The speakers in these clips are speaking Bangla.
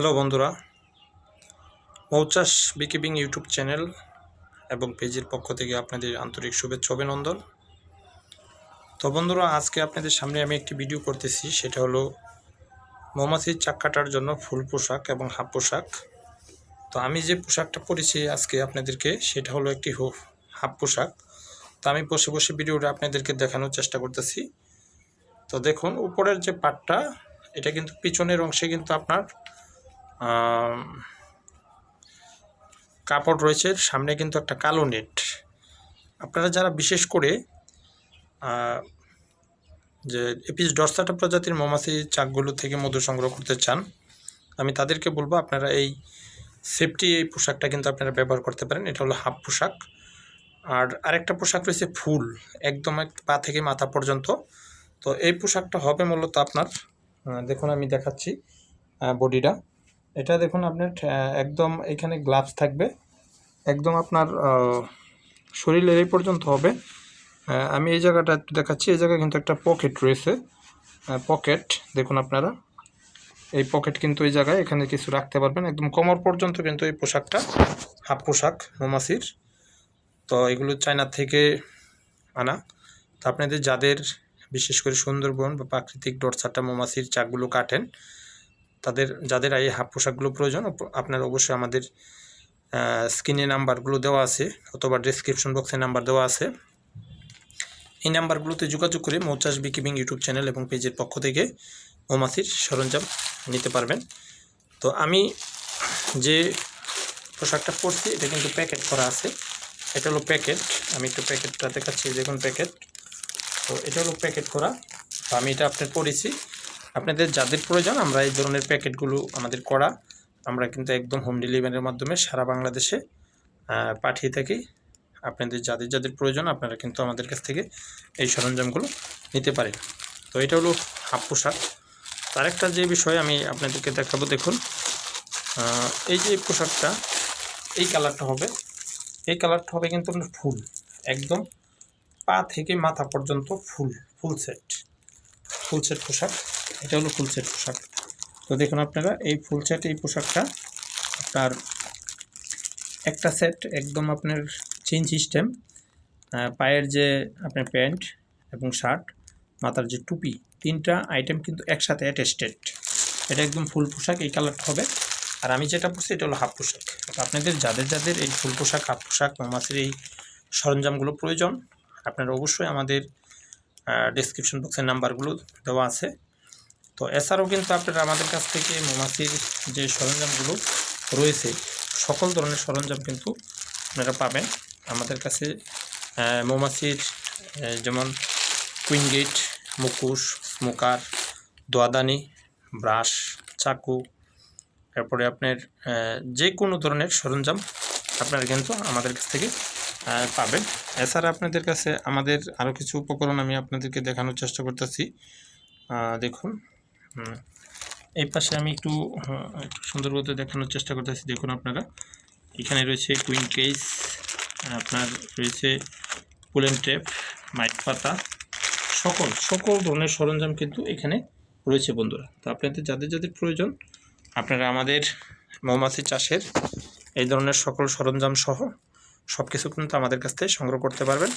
হ্যালো বন্ধুরা, মৌচাষ বিকিবিং ইউটিউব চ্যানেল এবং পেজের পক্ষ থেকে আপনাদের আন্তরিক শুভেচ্ছা অভিনন্দন। তো বন্ধুরা, আজকে আপনাদের সামনে আমি একটি ভিডিও করতেছি, সেটা হলো মৌমাছির চাক কাটার জন্য ফুল পোশাক এবং হাফ পোশাক। তো আমি যে পোশাকটা পরেছি আজকে আপনাদেরকে, সেটা হলো একটি হাফ পোশাক। তো আমি বসে বসে ভিডিওটা আপনাদেরকে দেখানোর চেষ্টা করতেছি। তো দেখুন, উপরের যে পাটটা, এটা কিন্তু পিছনের অংশে কিন্তু আপনার কাপড় রয়েছে, সামনে কিন্তু একটা কালো নেট। আপনারা যারা বিশেষ করে যে এপিস ডরসাটা প্রজাতির মৌমাছি চাকগুলো থেকে মধু সংগ্রহ করতে চান, আমি তাদেরকে বলব আপনারা এই সেফটি এই পোশাকটা কিন্তু আপনারা ব্যবহার করতে পারেন। এটা হলো হাফ পোশাক। আর আরেকটা পোশাক রয়েছে ফুল, একদম এক পা থেকে মাথা পর্যন্ত। তো এই পোশাকটা হবে মূলত আপনার দেখুন আমি দেখাচ্ছি বডিটা। এটা দেখুন আপনার একদম এখানে গ্লাভস থাকবে। একদম আপনার শরীরের এই পর্যন্ত হবে। আমি এই জায়গাটা দেখাচ্ছি। এই জায়গায় কিন্তু একটা পকেট রয়েছে। পকেট দেখুন আপনারা। এই পকেট কিন্তু এই জায়গায় এখানে কিছু রাখতে পারবেন। একদম কোমর পর্যন্ত কিন্তু এই পোশাকটা, হাফ পোশাক, মৌমাছির। তো এগুলো চায়না থেকে আনা। তো আপনাদের যাদের, বিশেষ করে সুন্দরবন বা প্রাকৃতিক ডরসাটা মৌমাছির চাকগুলো কাটেন তাদের, যাদের এই হাফ পোশাকগুলো প্রয়োজন আপনারা অবশ্যই আমাদের স্ক্রিনে নাম্বারগুলো দেওয়া আছে, অথবা ডিসক্রিপশন বক্সে নাম্বার দেওয়া আছে। এই নাম্বারগুলোতে যোগাযোগ করে মৌচাষ বিকিবিং ইউটিউব চ্যানেল এবং পেজের পক্ষ থেকে মৌমাছির সরঞ্জাম নিতে পারবেন। তো আমি যে পোশাকটা পরছি, এটা কিন্তু প্যাকেট করা আছে। এটা হলো প্যাকেট আমি একটু প্যাকেটটা দেখাচ্ছি, দেখুন প্যাকেট তো এটা হলো প্যাকেট করা, তো আমি এটা আপনার পরেছি। আপনাদের যাদের প্রয়োজন, আমরা এই ধরনের প্যাকেটগুলো আমাদের করা, আমরা কিন্তু একদম হোম ডেলিভারির মাধ্যমে সারা বাংলাদেশে পাঠিয়ে থাকি। আপনাদের যাদের যাদের প্রয়োজন, আপনারা কিন্তু আমাদের কাছ থেকে এই সরঞ্জামগুলো নিতে পারেন। তো এটা হলো হাফ পোশাক। তার একটা যে বিষয় আমি আপনাদেরকে দেখাবো, দেখুন এই যে পোশাকটা, এই কালারটা হবে। এই কালারটা হবে কিন্তু ফুল, একদম পা থেকে মাথা পর্যন্ত ফুল ফুল সেট ফুল সেট পোশাক। এটা হলো ফুল সেট পোশাক। তো দেখুন আপনারা, এই ফুল সেট, এই পোশাকটা আপনার একটা সেট একদম আপনার চেন সিস্টেম পায়ের যে আপনার প্যান্ট এবং শার্ট, মাথার যে টুপি, তিনটা আইটেম কিন্তু একসাথে অ্যাটেস্টেড এটা একদম ফুল পোশাক, এই কালারটা হবে। আর আমি যেটা পরছি এটা হলো হাফ পোশাক। আপনাদের, যাদের যাদের এই ফুল পোশাক, হাফ পোশাক মাছের এই সরঞ্জামগুলো প্রয়োজন, আপনারা অবশ্যই আমাদের ডিসক্রিপশন বক্সের নাম্বারগুলো দেওয়া আছে। তো এছাড়াও কিন্তু আপনারা আমাদের কাছ থেকে মৌমাছির যে সরঞ্জামগুলো রয়েছে, সকল ধরনের সরঞ্জাম কিন্তু আপনারা পাবেন। আমাদের কাছে মৌমাছির যেমন কুইন গেট মুকুশ স্মোকার, দোয়াদানি, ব্রাশ, চাকু তারপরে আপনার যে কোনো ধরনের সরঞ্জাম আপনারা কিন্তু আমাদের কাছ থেকে পাবেন। এছাড়া আপনাদের কাছে আমাদের আরও কিছু উপকরণ আমি আপনাদেরকে দেখানোর চেষ্টা করতেছি। দেখুন। এই পাশে আমি একটু একটু সুন্দর করে দেখানোর চেষ্টা করতেছি। দেখুন আপনারা, এখানে রয়েছে কুইন কেস, আপনার রয়েছে পুলেন টেপ মাইট পাতা, সকল সকল ধরনের সরঞ্জাম কিন্তু এখানে রয়েছে বন্ধুরা। তো আপনাদের যাদের যাদের প্রয়োজন, আপনারা আমাদের মৌমাছি চাষের এই ধরনের সকল সরঞ্জাম সহ সব কিছু কিন্তু আমাদের কাছ থেকে সংগ্রহ করতে পারবেন।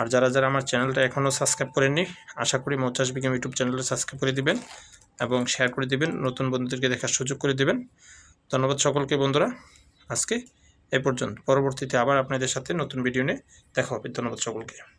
আর যারা যারা আমার চ্যানেলটা এখনও সাবস্ক্রাইব করেননি, আশা করি মৌচাষ বিজ্ঞান ইউটিউব চ্যানেলটা সাবস্ক্রাইব করে দিবেন। এবং শেয়ার করে দেবেন, নতুন বন্ধুদেরকে দেখার সুযোগ করে দেবেন। ধন্যবাদ সকলকে বন্ধুরা, আজকে এ পর্যন্ত। পরবর্তীতে আবার আপনাদের সাথে নতুন ভিডিও নিয়ে দেখা হবে। ধন্যবাদ সকলকে।